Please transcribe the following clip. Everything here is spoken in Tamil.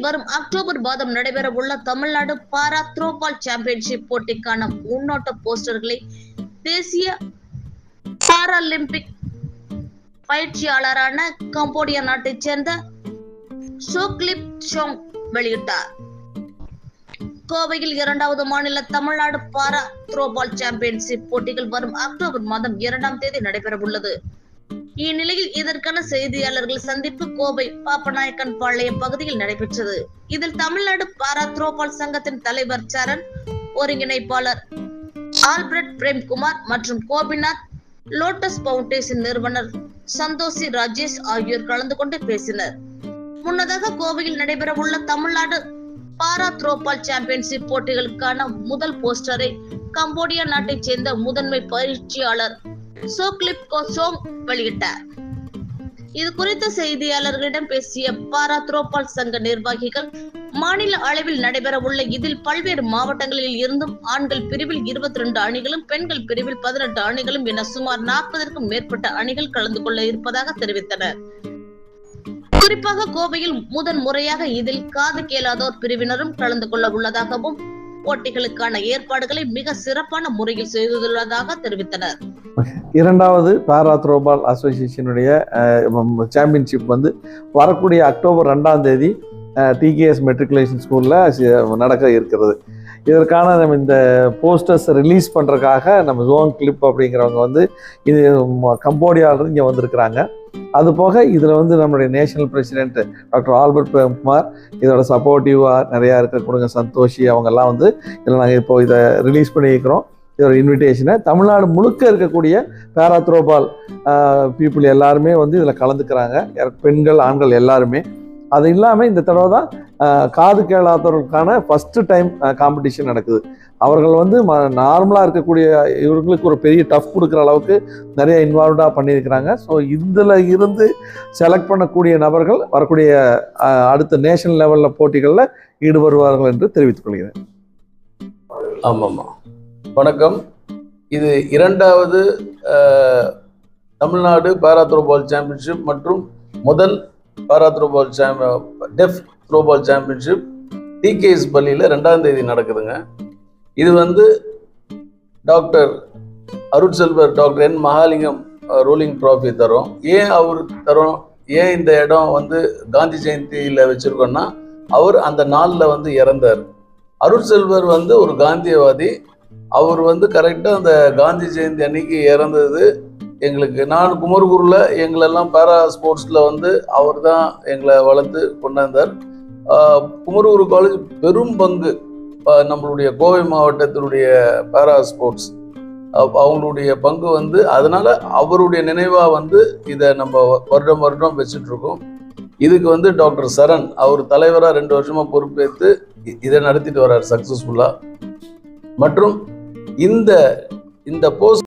இந்நிலையில் வரும் அக்டோபர் மாதம் நடைபெற உள்ள தமிழ்நாடு பாரா த்ரோபால் சாம்பியன்ஷிப் போட்டிக்கான முன்னோட்ட போஸ்டர்களை தேசிய பாராலிம்பிக் பயிற்சியாளரான கம்போடியா நாட்டைச் சேர்ந்த ஷோக்லிப் ஷோங் வெளியிட்டார். கோவையில் இரண்டாவது மாநில தமிழ்நாடு பாரா த்ரோபால் சாம்பியன்ஷிப் போட்டிகள் வரும் அக்டோபர் மாதம் இரண்டாம் தேதி நடைபெற உள்ளது இந்நிலையில் இதற்கான செய்தியாளர்கள் சந்திப்பு கோவை பாப்பநாயக்கன் பாளையம் பகுதியில் நடைபெற்றது. இதில் தமிழ்நாடு பாரா த்ரோபால் சங்கத்தின் தலைவர் சரண் ஒருங்கிணைப்பாளர் ஆல்பிரட் பிரேம்குமார் மற்றும் கோபிநாத் லோட்டஸ் பவுண்டேஷன் நிறுவனர் சந்தோஷி ராஜேஷ் ஆகியோர் கலந்து கொண்டு பேசினர். முன்னதாக கோவையில் நடைபெறவுள்ள தமிழ்நாடு பாரா த்ரோபால் சாம்பியன்ஷிப் போட்டிகளுக்கான முதல் போஸ்டரை கம்போடியா நாட்டைச் சேர்ந்த முதன்மை பயிற்சியாளர் சோக்லிப் கோசோங் வெளியிட்டார். இது குறித்த செய்தியாளர்களிடம் பேசிய பாரா த்ரோபால் சங்க நிர்வாகிகள் மாநில அளவில் நடைபெற உள்ள இதில் பல்வேறு மாவட்டங்களில் இருந்தும் ஆண்கள் பிரிவில் இருபத்தி ரெண்டு அணிகளும் பெண்கள் பிரிவில் பதினெட்டு அணிகளும் என சுமார் நாற்பதற்கும் மேற்பட்ட அணிகள் கலந்து கொள்ள இருப்பதாக தெரிவித்தனர். குறிப்பாக கோவையில் முதன் முறையாக இதில் காது கேளாதோர் பிரிவினரும் கலந்து கொள்ள உள்ளதாகவும் போட்டிகளுக்கான ஏற்பாடுகளை மிக சிறப்பான முறையில் செய்துள்ளதாக தெரிவித்தனர். இரண்டாவது பேரா த்ரோபால் அசோசியேஷனுடைய சாம்பியன்ஷிப் வந்து வரக்கூடிய அக்டோபர் ரெண்டாம் தேதி டிகேஎஸ் மெட்ரிகுலேஷன் ஸ்கூலில் நடக்க இருக்கிறது. இதற்கான நம்ம இந்த போஸ்டர்ஸ் ரிலீஸ் பண்ணுறதுக்காக நம்ம ஜோன் கிளிப் அப்படிங்கிறவங்க வந்து இது ம- கம்போடியாவிலிருந்து இங்கே வந்திருக்கிறாங்க. அது போக இதில் வந்து நம்மளுடைய national president doctor Albert Premkumar இதோட சப்போர்ட்டிவாக நிறையா இருக்க. கொடுங்க சந்தோஷி அவங்கெல்லாம் வந்து இதில் நாங்கள் இப்போ இதை ரிலீஸ் பண்ணியிருக்கிறோம். இதோட இன்விடேஷனை தமிழ்நாடு முழுக்க இருக்கக்கூடிய பேராத்ரோபால் பீப்புள் எல்லாருமே வந்து இதில் கலந்துக்கிறாங்க. பெண்கள் ஆண்கள் எல்லாருமே. அது இல்லாமல் இந்த தடவை தான் காது கேளாதவர்களுக்கான ஃபஸ்ட்டு டைம் காம்படிஷன் நடக்குது. அவர்கள் வந்து ம நார்மலாக இருக்கக்கூடிய இவர்களுக்கு ஒரு பெரிய டஃப் கொடுக்குற அளவுக்கு நிறைய இன்வால்வ்டாக பண்ணியிருக்கிறாங்க. ஸோ இதில் இருந்து செலக்ட் பண்ணக்கூடிய நபர்கள் வரக்கூடிய அடுத்த நேஷனல் லெவலில் போட்டிகளில் ஈடுபடுவார்கள் என்று தெரிவித்துக் கொள்கிறேன். ஆமாம்மா. வணக்கம். இது இரண்டாவது தமிழ்நாடு பாராத்ரோபால் சாம்பியன்ஷிப் மற்றும் முதல் பாரா த்ரோபால் சாம் டெஃப் த்ரோபால் சாம்பியன்ஷிப் டிகேஎஸ் பள்ளியில் ரெண்டாம் தேதி நடக்குதுங்க. இது வந்து doctor Arutselvar doctor N Mahalingam rolling trophy தரும். ஏன் அவர் தரும்? ஏன் இந்த இடம் வந்து காந்தி ஜெயந்தியில் வச்சுருக்கோன்னா அவர் அந்த நாளில் வந்து இறந்தார். அருட்செல்வர் வந்து ஒரு காந்தியவாதி. அவர் வந்து கரெக்டாக அந்த காந்தி ஜெயந்தி அன்னைக்கு இறந்தது எங்களுக்கு நான் குமரகுருவில் எங்களெல்லாம் பேரா ஸ்போர்ட்ஸில் வந்து அவர் தான் எங்களை வளர்த்து கொண்டாந்தார். ஆஹ் குமரகுரு காலேஜ் பெரும் பங்கு நம்மளுடைய கோவை மாவட்டத்தினுடைய பேரா ஸ்போர்ட்ஸ் அவங்களுடைய பங்கு வந்து அதனால் அவருடைய நினைவாக வந்து இதை நம்ம வருடம் வருடம் வச்சுட்ருக்கோம். இதுக்கு வந்து டாக்டர் சரண் அவர் தலைவராக ரெண்டு வருஷமாக பொறுப்பேற்று இதை நடத்திட்டு வர்றார் சக்ஸஸ்ஃபுல்லாக மற்றும் இந்த இந்த போஸ்ட்